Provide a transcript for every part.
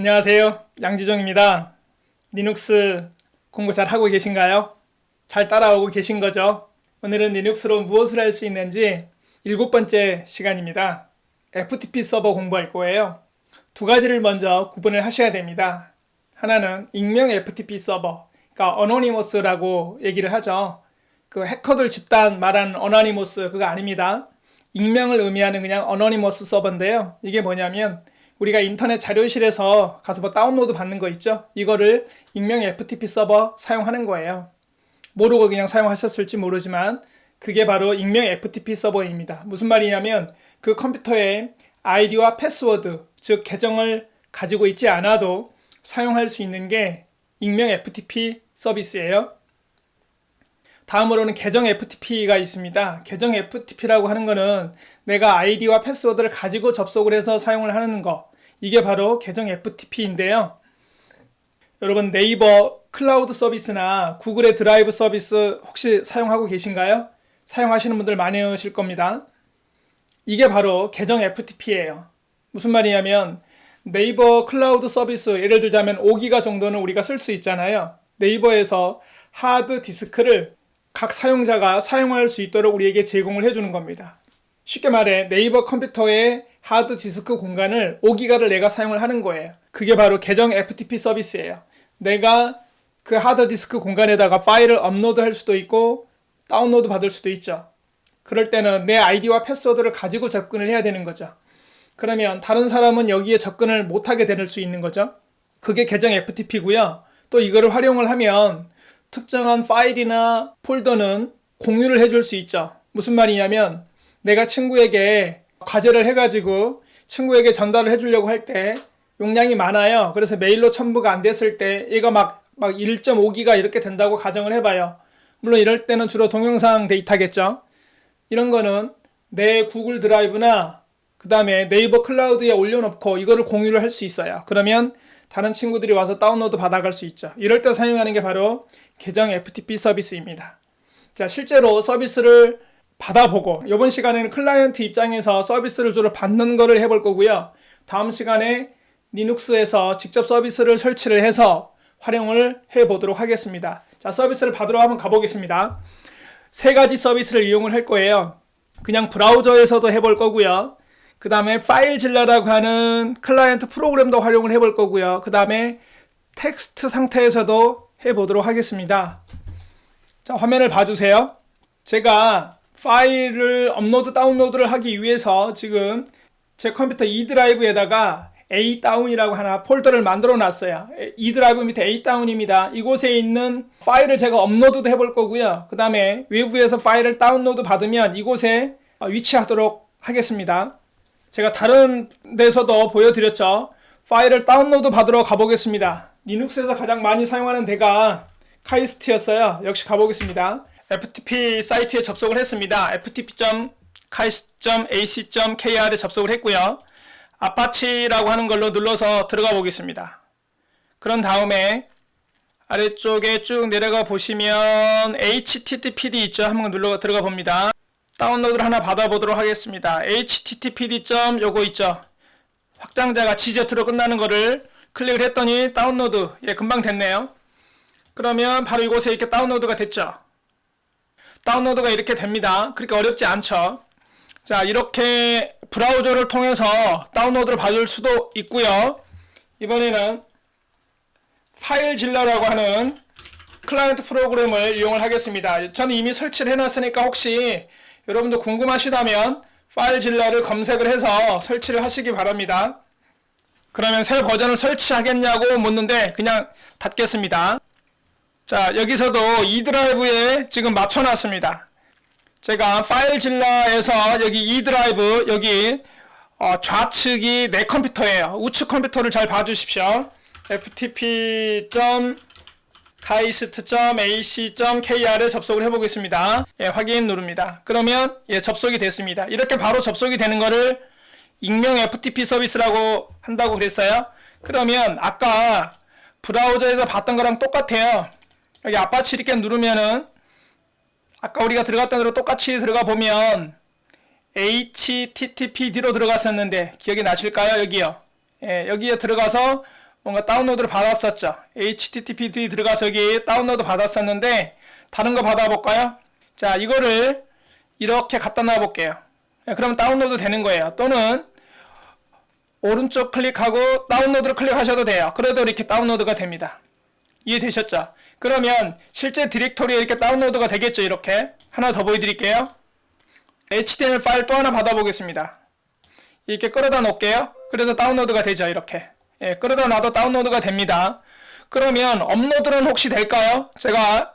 안녕하세요. 양지종입니다. 리눅스 공부 잘 하고 계신가요? 잘 따라오고 계신 거죠? 오늘은 리눅스로 무엇을 할 수 있는지 일곱 번째 시간입니다. FTP 서버 공부할 거예요. 두 가지를 먼저 구분을 하셔야 됩니다. 하나는 익명 FTP 서버, 그러니까 어노니머스라고 얘기를 하죠. 그 해커들 집단 말하는 어노니머스 그거 아닙니다. 익명을 의미하는 그냥 어노니머스 서버인데요. 이게 뭐냐면 우리가 인터넷 자료실에서 가서 뭐 다운로드 받는 거 있죠? 이거를 익명 FTP 서버 사용하는 거예요. 모르고 그냥 사용하셨을지 모르지만 그게 바로 익명 FTP 서버입니다. 무슨 말이냐면 그 컴퓨터에 아이디와 패스워드, 즉 계정을 가지고 있지 않아도 사용할 수 있는 게 익명 FTP 서비스예요. 다음으로는 계정 FTP가 있습니다. 계정 FTP라고 하는 거는 내가 아이디와 패스워드를 가지고 접속을 해서 사용을 하는 거. 이게 바로 계정 FTP인데요. 여러분 네이버 클라우드 서비스나 구글의 드라이브 서비스 혹시 사용하고 계신가요? 사용하시는 분들 많으실 겁니다. 이게 바로 계정 FTP예요. 무슨 말이냐면 네이버 클라우드 서비스 예를 들자면 5기가 정도는 우리가 쓸 수 있잖아요. 네이버에서 하드 디스크를 각 사용자가 사용할 수 있도록 우리에게 제공을 해주는 겁니다. 쉽게 말해 네이버 컴퓨터의 하드 디스크 공간을 5기가를 내가 사용을 하는 거예요. 그게 바로 계정 FTP 서비스예요. 내가 그 하드 디스크 공간에다가 파일을 업로드 할 수도 있고 다운로드 받을 수도 있죠. 그럴 때는 내 아이디와 패스워드를 가지고 접근을 해야 되는 거죠. 그러면 다른 사람은 여기에 접근을 못하게 될 수 있는 거죠. 그게 계정 FTP고요. 또 이거를 활용을 하면 특정한 파일이나 폴더는 공유를 해줄 수 있죠. 무슨 말이냐면 내가 친구에게 과제를 해가지고 친구에게 전달을 해주려고 할 때 용량이 많아요. 그래서 메일로 첨부가 안 됐을 때 얘가 막, 막 1.5기가 이렇게 된다고 가정을 해봐요. 물론 이럴 때는 주로 동영상 데이터겠죠. 이런 거는 내 구글 드라이브나 그 다음에 네이버 클라우드에 올려놓고 이거를 공유를 할 수 있어요. 그러면 다른 친구들이 와서 다운로드 받아갈 수 있죠. 이럴 때 사용하는 게 바로 계정 FTP 서비스입니다. 자, 실제로 서비스를 받아보고 이번 시간에는 클라이언트 입장에서 서비스를 주로 받는 거를 해볼 거고요. 다음 시간에 리눅스에서 직접 서비스를 설치를 해서 활용을 해 보도록 하겠습니다. 자, 서비스를 받으러 한번 가보겠습니다. 세 가지 서비스를 이용을 할 거예요. 그냥 브라우저에서도 해볼 거고요. 그 다음에 파일질러라고 하는 클라이언트 프로그램도 활용을 해볼 거고요. 그 다음에 텍스트 상태에서도 해보도록 하겠습니다. 자, 화면을 봐주세요. 제가 파일을 업로드 다운로드를 하기 위해서 지금 제 컴퓨터 E 드라이브에다가 A 다운이라고 하나 폴더를 만들어 놨어요. E 드라이브 밑에 A 다운입니다. 이곳에 있는 파일을 제가 업로드도 해볼 거고요. 그 다음에 외부에서 파일을 다운로드 받으면 이곳에 위치하도록 하겠습니다. 제가 다른 데서도 보여드렸죠. 파일을 다운로드 받으러 가보겠습니다. 리눅스에서 가장 많이 사용하는 데가 카이스트였어요. 역시 가보겠습니다. FTP 사이트에 접속을 했습니다. ftp.kais.ac.kr에 접속을 했고요. 아파치라고 하는 걸로 눌러서 들어가 보겠습니다. 그런 다음에 아래쪽에 쭉 내려가 보시면 httpd 있죠. 한번 눌러 들어가 봅니다. 다운로드를 하나 받아보도록 하겠습니다. httpd. 요거 있죠. 확장자가 지저트로 끝나는 거를 클릭을 했더니 다운로드 예 금방 됐네요. 그러면 바로 이곳에 이렇게 다운로드가 됐죠. 다운로드가 이렇게 됩니다. 그렇게 어렵지 않죠. 자, 이렇게 브라우저를 통해서 다운로드를 받을 수도 있고요. 이번에는 파일 질러라고 하는 클라이언트 프로그램을 이용을 하겠습니다. 저는 이미 설치를 해놨으니까 혹시 여러분도 궁금하시다면 파일 질러를 검색을 해서 설치를 하시기 바랍니다. 그러면 새 버전을 설치하겠냐고 묻는데 그냥 닫겠습니다. 자, 여기서도 이 드라이브에 지금 맞춰놨습니다. 제가 파일질러에서 여기 이 드라이브 여기 어, 좌측이 내 컴퓨터예요. 우측 컴퓨터를 잘 봐주십시오. ftp.kaist.ac.kr에 접속을 해보겠습니다. 예, 확인 누릅니다. 그러면 예, 접속이 됐습니다. 이렇게 바로 접속이 되는 거를 익명 FTP 서비스라고 한다고 그랬어요. 그러면 아까 브라우저에서 봤던 거랑 똑같아요. 여기 아파치 이렇게 누르면은 아까 우리가 들어갔던 대로 똑같이 들어가 보면 HTTPD로 들어갔었는데 기억이 나실까요? 여기요. 예, 여기에 들어가서 뭔가 다운로드를 받았었죠. HTTP 들어가서 여기 다운로드 받았었는데 다른 거 받아볼까요? 자, 이거를 이렇게 갖다 놔 볼게요. 그럼 다운로드 되는 거예요. 또는 오른쪽 클릭하고 다운로드를 클릭하셔도 돼요. 그래도 이렇게 다운로드가 됩니다. 이해되셨죠? 그러면 실제 디렉토리에 이렇게 다운로드가 되겠죠. 이렇게 하나 더 보여드릴게요. HTML 파일 또 하나 받아보겠습니다. 이렇게 끌어다 놓을게요. 그래도 다운로드가 되죠. 이렇게. 예, 끌어다 놔도 다운로드가 됩니다. 그러면 업로드는 혹시 될까요? 제가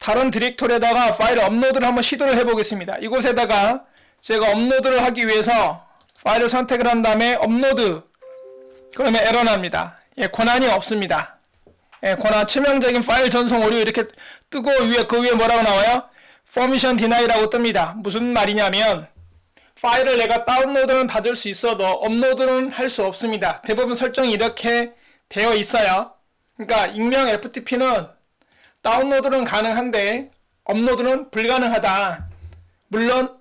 다른 디렉토리에다가 파일 업로드를 한번 시도를 해보겠습니다. 이곳에다가 제가 업로드를 하기 위해서 파일을 선택을 한 다음에 업로드 그러면 에러 납니다. 예, 권한이 없습니다. 예, 권한 치명적인 파일 전송 오류 이렇게 뜨고 위에 그 위에 뭐라고 나와요? 퍼미션 디나이라고 뜹니다. 무슨 말이냐면 파일을 내가 다운로드는 받을 수 있어도 업로드는 할 수 없습니다. 대부분 설정이 이렇게 되어 있어요. 그러니까 익명 FTP는 다운로드는 가능한데 업로드는 불가능하다. 물론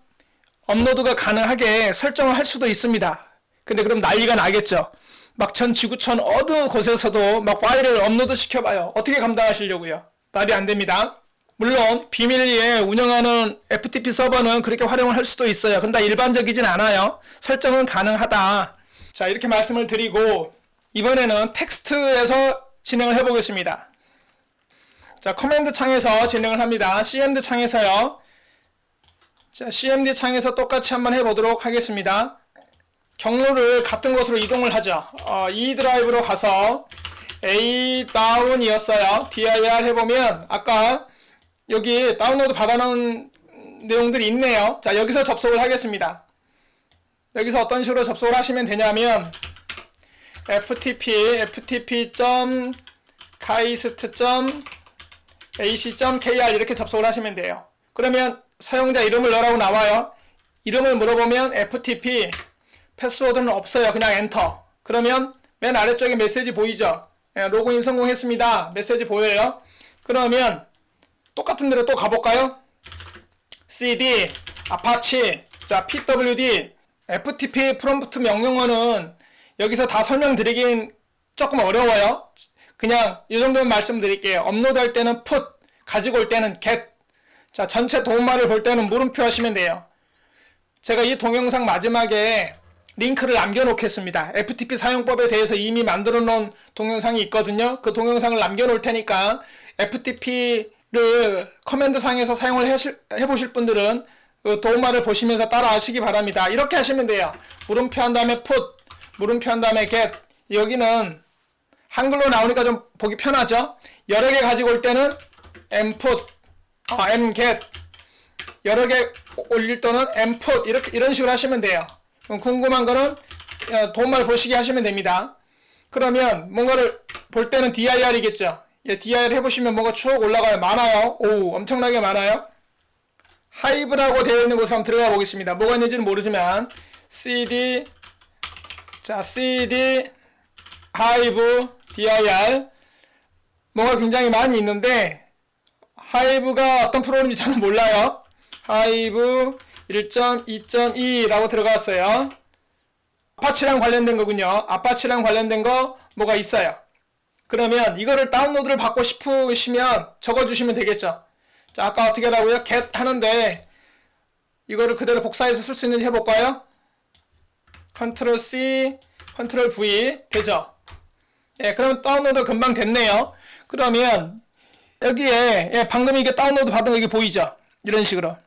업로드가 가능하게 설정을 할 수도 있습니다. 근데 그럼 난리가 나겠죠. 막전 지구촌 어느 곳에서도 막 파일을 업로드 시켜봐요. 어떻게 감당하시려고요? 말이 안 됩니다. 물론 비밀리에 운영하는 FTP 서버는 그렇게 활용을 할 수도 있어요. 근데 일반적이진 않아요. 설정은 가능하다. 자 이렇게 말씀을 드리고 이번에는 텍스트에서 진행을 해보겠습니다. 자 커맨드 창에서 진행을 합니다. CMD 창에서요. 자 CMD 창에서 똑같이 한번 해보도록 하겠습니다. 경로를 같은 곳으로 이동을 하죠. 어, E 드라이브로 가서 A 다운이었어요. dir 해보면 아까 여기 다운로드 받아놓은 내용들이 있네요. 자, 여기서 접속을 하겠습니다. 여기서 어떤 식으로 접속을 하시면 되냐면 ftp ftp.kaist.ac.kr 이렇게 접속을 하시면 돼요. 그러면 사용자 이름을 넣으라고 나와요. 이름을 물어보면 ftp 패스워드는 없어요. 그냥 엔터. 그러면 맨 아래쪽에 메시지 보이죠? 예, 로그인 성공했습니다. 메시지 보여요. 그러면 똑같은 데로 또 가볼까요? cd 아파치 자 pwd ftp 프롬프트 명령어는 여기서 다 설명드리긴 조금 어려워요. 그냥 이 정도만 말씀드릴게요. 업로드할 때는 put 가지고 올 때는 get 자 전체 도움말을 볼 때는 물음표 하시면 돼요. 제가 이 동영상 마지막에 링크를 남겨놓겠습니다. FTP 사용법에 대해서 이미 만들어 놓은 동영상이 있거든요. 그 동영상을 남겨놓을 테니까 FTP를 커맨드 상에서 사용을 해실, 해보실 분들은 그 도움말을 보시면서 따라 하시기 바랍니다. 이렇게 하시면 돼요. 물음표 한 다음에 put, 물음표 한 다음에 get. 여기는 한글로 나오니까 좀 보기 편하죠? 여러 개 가지고 올 때는 mput, 어, mget. 여러 개 올릴 때는 mput. 이렇게, 이런 식으로 하시면 돼요. 궁금한 거는 어, 도움말 보시게 하시면 됩니다. 그러면 뭔가를 볼 때는 dir이겠죠. 예, dir 해보시면 뭔가 추억 올라가요. 많아요. 오, 엄청나게 많아요. 하이브라고 되어 있는 곳으로 한번 들어가 보겠습니다. 뭐가 있는지는 모르지만 cd 자 cd 하이브 dir 뭐가 굉장히 많이 있는데 하이브가 어떤 프로그램인지 저는 몰라요. 하이브 1.2.2라고 들어갔어요. 아파치랑 관련된 거군요. 아파치랑 관련된 거 뭐가 있어요. 그러면 이거를 다운로드를 받고 싶으시면 적어주시면 되겠죠. 자, 아까 어떻게 하라고요? get 하는데 이거를 그대로 복사해서 쓸 수 있는지 해볼까요? 컨트롤 C, 컨트롤 V 되죠? 예, 그럼 다운로드 금방 됐네요. 그러면 여기에 예, 방금 이게 다운로드 받은 거 이게 보이죠? 이런 식으로.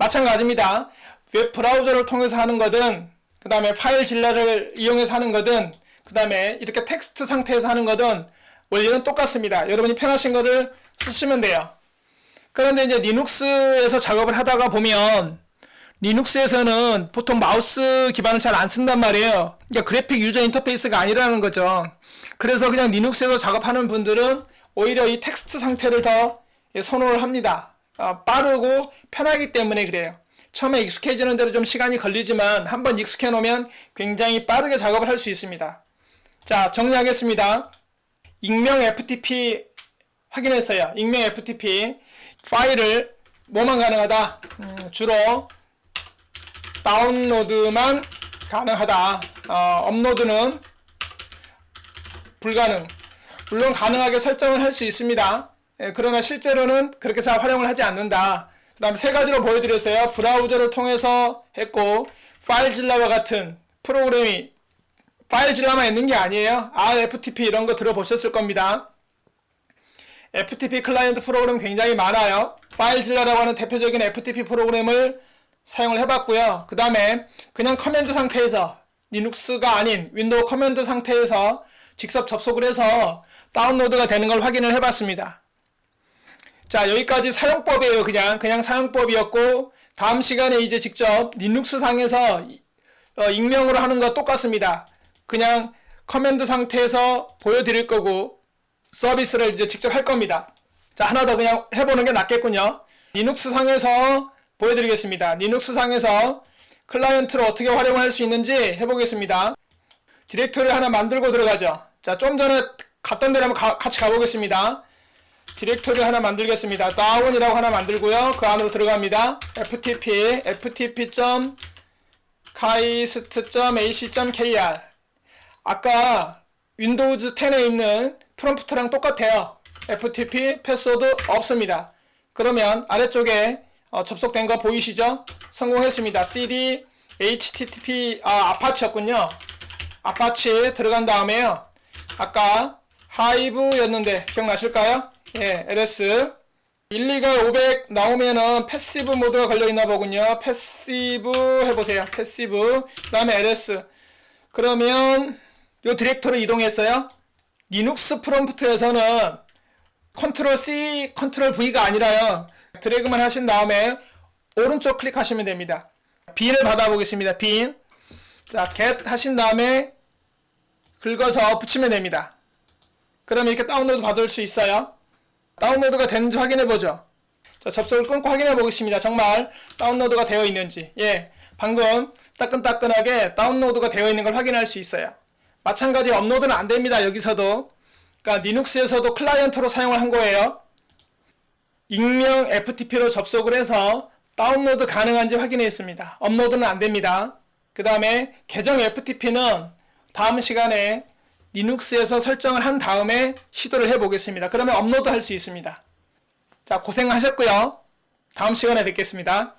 마찬가지입니다. 웹 브라우저를 통해서 하는 거든, 그 다음에 파일 진라를 이용해서 하는 거든, 그 다음에 이렇게 텍스트 상태에서 하는 거든, 원리는 똑같습니다. 여러분이 편하신 거를 쓰시면 돼요. 그런데 이제 리눅스에서 작업을 하다가 보면, 리눅스에서는 보통 마우스 기반을 잘 안 쓴단 말이에요. 그러니까 그래픽 유저 인터페이스가 아니라는 거죠. 그래서 그냥 리눅스에서 작업하는 분들은 오히려 이 텍스트 상태를 더 선호를 합니다. 어, 빠르고 편하기 때문에 그래요. 처음에 익숙해지는 대로 좀 시간이 걸리지만 한번 익숙해 놓으면 굉장히 빠르게 작업을 할 수 있습니다. 자, 정리하겠습니다. 익명 FTP 확인했어요. 익명 FTP 파일을 뭐만 가능하다? 음, 주로 다운로드만 가능하다. 어, 업로드는 불가능. 물론 가능하게 설정을 할 수 있습니다. 예, 그러나 실제로는 그렇게 잘 활용을 하지 않는다. 그 다음 세 가지로 보여드렸어요. 브라우저를 통해서 했고, 파일질러와 같은 프로그램이 파일질러만 있는 게 아니에요. RFTP 이런 거 들어보셨을 겁니다. FTP 클라이언트 프로그램 굉장히 많아요. 파일질러라고 하는 대표적인 FTP 프로그램을 사용을 해봤고요. 그 다음에 그냥 커맨드 상태에서 리눅스가 아닌 윈도우 커맨드 상태에서 직접 접속을 해서 다운로드가 되는 걸 확인을 해봤습니다. 자 여기까지 사용법이에요. 그냥 그냥 사용법이었고 다음 시간에 이제 직접 리눅스 상에서 어, 익명으로 하는 거 똑같습니다. 그냥 커맨드 상태에서 보여드릴 거고 서비스를 이제 직접 할 겁니다. 자, 하나 더 그냥 해보는 게 낫겠군요. 리눅스 상에서 보여드리겠습니다. 리눅스 상에서 클라이언트를 어떻게 활용할 수 있는지 해보겠습니다. 디렉토리 하나 만들고 들어가죠. 자, 좀 전에 갔던 데로 한번 가- 같이 가보겠습니다. 디렉토리 하나 만들겠습니다. 다운이라고 하나 만들고요. 그 안으로 들어갑니다. ftp ftp.kaist.ac.kr 아까 윈도우즈 10에 있는 프롬프트랑 똑같아요. FTP 패스워드 없습니다. 그러면 아래쪽에 어, 접속된 거 보이시죠? 성공했습니다. CD HTTP 아 아파치였군요. 아파치 들어간 다음에요. 아까 하이브였는데 기억나실까요? 예, LS 12가 500 나오면은 패시브 모드가 걸려 있나 보군요. 패시브 해보세요. 패시브 그 다음에 LS 그러면 요 디렉터로 이동했어요. 리눅스 프롬프트에서는 컨트롤 C, 컨트롤 V가 아니라요. 드래그만 하신 다음에 오른쪽 클릭하시면 됩니다. 빈을 받아보겠습니다. 빈. 자, get 하신 다음에 긁어서 붙이면 됩니다. 그럼 이렇게 다운로드 받을 수 있어요. 다운로드가 되는지 확인해 보죠. 자, 접속을 끊고 확인해 보겠습니다. 정말 다운로드가 되어 있는지. 예. 방금 따끈따끈하게 다운로드가 되어 있는 걸 확인할 수 있어요. 마찬가지 업로드는 안 됩니다. 여기서도. 그러니까 리눅스에서도 클라이언트로 사용을 한 거예요. 익명 FTP로 접속을 해서 다운로드 가능한지 확인했습니다. 업로드는 안 됩니다. 그 다음에 계정 FTP는 다음 시간에 리눅스에서 설정을 한 다음에 시도를 해보겠습니다. 그러면 업로드 할 수 있습니다. 자, 고생하셨고요. 다음 시간에 뵙겠습니다.